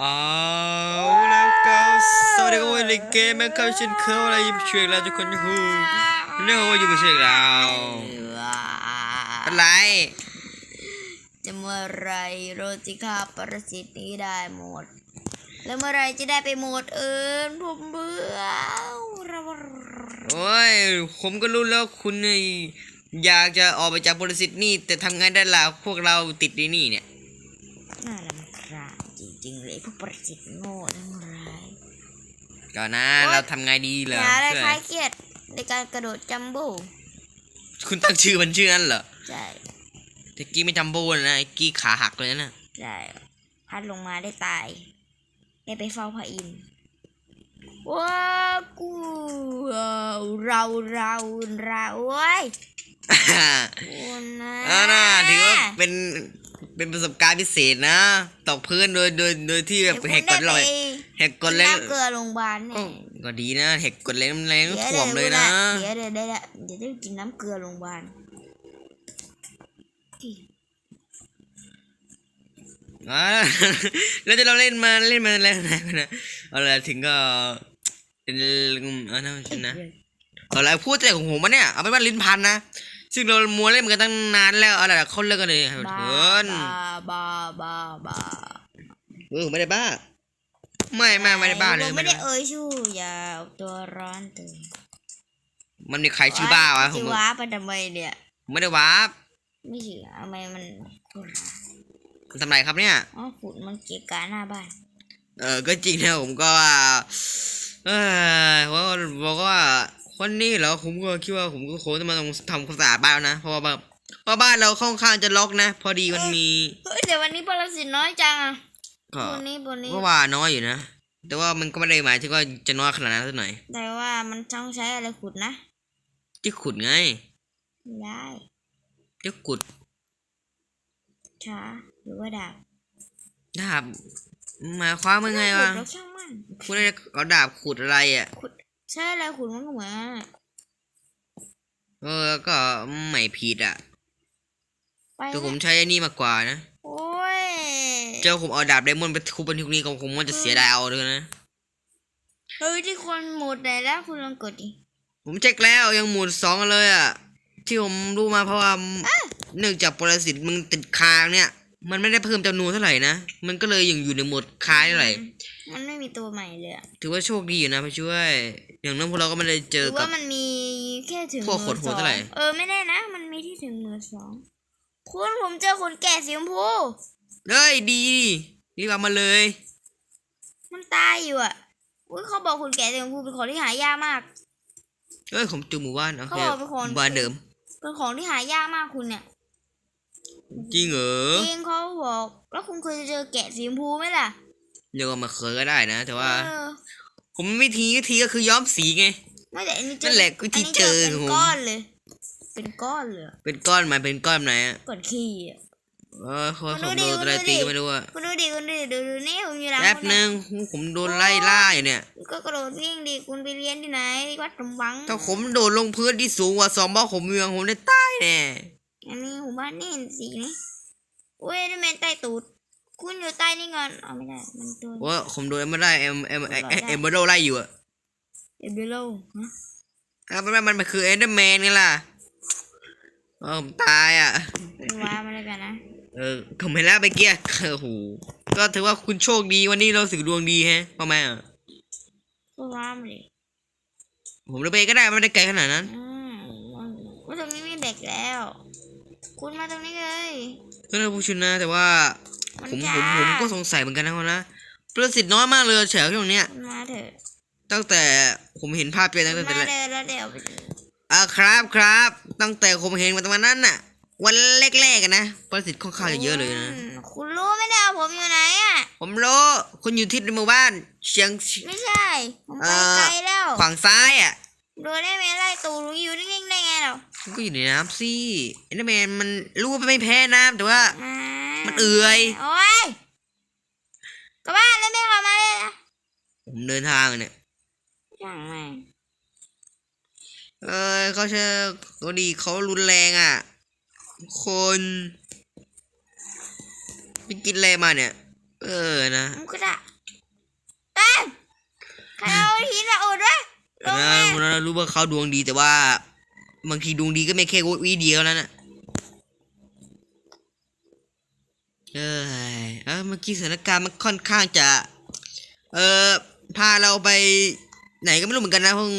เอาแล้วก็สวัสดีครับวันนี้เกมแมคครับฉันเข้าอะไรยิบช่วยเราทุกคนยูเรื่องว่าอยู่มาช่วยเราอะไรจะเมื่อไรโรติคาปรสิตนี้ได้หมด แล้วเมื่อไรจะได้ไปหมดเอิญผมเบื่อเราโอ้ยผมก็รู้แล้วคุณนี่อยากจะออกไปจากบริษัทนี่แต่ทำไงได้ล่ะพวกเราติดในนี่เนี่ยน่ารำคาญ จริงๆเลยพวกปรสิตโง่ทั้งหลายก่อนนะโอ๊ยเราทำไงดีเหรออย่าได้เพื่อนคลายเครียดในการกระโดดจัมโบ้คุณตั้งชื่อมันชื่อนั้นเหรอใช่ตะกี้ไม่จำโบ้นะไอ้กี้ขาหักเลยนะใช่พัดลงมาได้ตายได้ไปเฝ้าพระอินทร์ว้ากูเราเราเราโอ้ย คุณนะ อ่าน่าถือว่าเป็น เป็นประสบการณ์พิเศษนะตกพื้นโดยโดยโดยที่แบบเดี๋ยวแหกกคุฎณเลได้ยไปแหกกฎแรงน้ำเกลือโรงพยาบาลก็เนี่ยก็ดีนะแหกกฎแรงแรงเดี๋ยวขวมเลยนะ เดี๋ยวเดี๋ยวเดี๋ยวเดี๋ยวได้กินน้ำเกลือโรงพยาบาลอ่าแล้วจะเราเล่นมาเล่นมาแล้วนะนะเอาละถึงก็เป็นเอานะชนะเอาละพูดแต่ของผมมาเนี่ยเอาเป็นว่าลิ้นพันนะ ซึ่งเรามัวเล่นมันกันตั้งนานแล้วเอาละเขาเลิกกันเลยเถบ้าอะบ้าบ้าบ้าเออไม่ได้บ้า ไม่ไม่ไม่ได้บ้าเลยผมไม่ไม่ได้ได้เอ่ยชื่ออย่าเอาตัวร้อนตื่นมันมีใครชื่อบ้าวะผจะมว้าไปทำไมเนี่ยไม่ได้วาร์ปไม่เชื่อทำไมมันขุดทำไรครับเนี่ยอ๋อขุดมันเกะกะหน้าบ้าน เออก็จริงนะผมก็ว่าเออเพราะว่าบอก ว่าคนนี้เหรอผมก็คิดว่าผมก็คงจะมาต้องทำความสะอาดบ้านแล้วนะ เพราะว่าแบบเพราะบ้านเราค่อนข้างจะล็อกนะ พอดีมันมีเฮ้ยแต่วันนี้ปรสิตน้อยจังอะก็วันนี้วันนี้ก็ว่าน้อยอยู่นะ แต่ว่ามันก็ไม่ได้หมายถึงว่าจะน้อยขนาดนั้นสักหน่อย แต่ว่ามันต้องใช้อะไรขุดนะ ที่ขุดไงไม่ได้ที่ขุดช้าหรือว่าดาบ ดาบหมายความว่าไงวะขุดแล้วช่างมันคุณได้เอาดาบขุดอะไรอะ ขุด ใช่อะไรขุดมันก็เหมือนกันอะเออก็ไม่ผิดอะ ไปแต่ผมนะใช้อันนี้มากกว่านะ โอ้ยเจ้าผมเอาดาบไดมอนด์ไปทุบบันทึกนี้ก็คงมันจะเสียดายเอาเลยนะ เฮ้ยที่คนหมดไหนแล้วคุณลองกดดิผมเช็คแล้วยังหมุนสองเลยอะ ที่ผมรู้มาเพราะว่าเนื่องจากปรสิตมึงติดคางเนี่ย มันไม่ได้เพิ่มจำนวนเท่าไหร่นะ มันก็เลยยังอยู่ในโหมดค้ายเท่าไหร่ มันไม่มีตัวใหม่เลยอะถือว่าโชคดีอยู่นะพี่ช่วย อย่างนั้นพวกเราก็ไม่ได้เจหอรือกัว่าบมันมีแค่ถึงพวกมือโหสดอๆเท่าไหร่งเออไม่แน่นะ มันมีที่ถึงมือสองคุณผมเจอคนแก่สีชมพู เฮ้ยดีรีบเอามาเลยมันตายอยู่อะอุ้ยเขาบอกคนแก่สีชมพูเป็นของที่หายากมากเอ้ยผมจูหมู่บ้านโอเคเขาบอกเป็นคน หมู่บ้านเดิม เป็นของที่หายากมากคุณเนี่ยจริงเหรอจริงเขาบอกแล้วคุณเคยเจอแกะสีชมพูไหมล่ะ เรียกว่ามาเคยก็ได้นะ แต่ว่า เออ ผมวิธีวิธีก็คือย้อมสีไง ไม่แต่อันนี้เจนั่นแหละวิธีเจอเป็นของผม ก้อนเลย เป็นก้อนเลยอะเป็นก้อนมาเป็นก้อนไหนอะก้อนขี้อะเออเขาคุณดูผมดิโดนอะไรคุณดูดิตีก็ไม่รู้อะคุณดูดิคุณดูดิดูดูนี่ผมอยู่หลังแป๊บคุณนึเนี่ยงผมโดนไล่ล่าอยู่เนี่ยก็กระโดดวิ่งดิคุณไปเรียนที่ไหนวัดสมหวังถ้าผมโดดลงพื้นที่สูงกว่าสองบล็อกผมเมืองผมได้ตายแน่อันนี้หมู่บ้านนี่เห็นสีนี่เว้ยนี่แมนใต้ตูด คุณอยู่ใต้นี่ก่อนเอาไม่ได้มันตัวว่าผมโดนไม่ได้เอ็มเอ็มเอ็มได้เอ็มเบอร์โดไล่อยู่อะเอเบโลฮะอ้าวมันมันมันคือเอ็นเดอร์แมนไงล่ะเออผมตายอะเป็นว้ามาเลยกันนะเออผมเห็นแล้วไปเกี้ยโอ้โหก็ถือว่าคุณโชคดีวันนี้เราสึกดวงดีแฮะพ่อแม่อะก็ว้ามาเลยผมเลยไปก็ได้ไม่ได้ไกลขนาดนั้นอืมว่าตรงนี้มีเด็กแล้ว คุณมาตรงนี้เลยก็เลยผู้ชนะแต่ว่ามัน ผมจ้าผมผมก็สงสัยเหมือนกันนะคนนะประสิทธิ์น้อยมากเลยแฉวช่วงเนี้ยคุณมาเถอะตั้งแต่ผมเห็นภาพเป็นคุตั้ณงแต่มาแรกเดินแล้วเดี๋ยวไปอ่าครับครับ ตั้งแต่ผมเห็นมาตอนนั้นน่ะ วันแรกๆกันนะประสิทธิ์ค่อนข้างจะเยอะเลยนะอืมคุณรู้ไหมเนี่ยผมอยู่ไหนอะผมรู้คุณอยู่ที่ในหมู่บ้านเชียงไม่ใช่ผมไปเอ่อไกลแล้วฝั่งซ้ายอะโดนได้ไหมไล่ตูดอยู่นิ่งๆได้ไงเรามันก็อยู่ในน้ำสิเอ็นเดอร์แมนมันรู้ว่าไม่แพ้น้ำแต่ว่าอ่า มันเอื่อย โอ้ยกลับบ้านเลยไม่กลับมาเลยนะผมเดินทางเนี่ยช่างแม่งเออเขาเชื่อเขาดีเขารุนแรงอะ คนไปกินอะไรมาเนี่ย เออนะมันก็ได้เอ้ยใครเอาหินมาอุดวะลงนะมาผมรู้ว่าเขาดวงดีแต่ว่า บางทีดวงดีก็ไม่แค่วีเดียวแล้วนะ เอ้ยเออเมื่อกี้สถานการณ์มันค่อนข้างจะ เออพาเราไปไหนก็ไม่รู้เหมือนกันนะเพิ่ง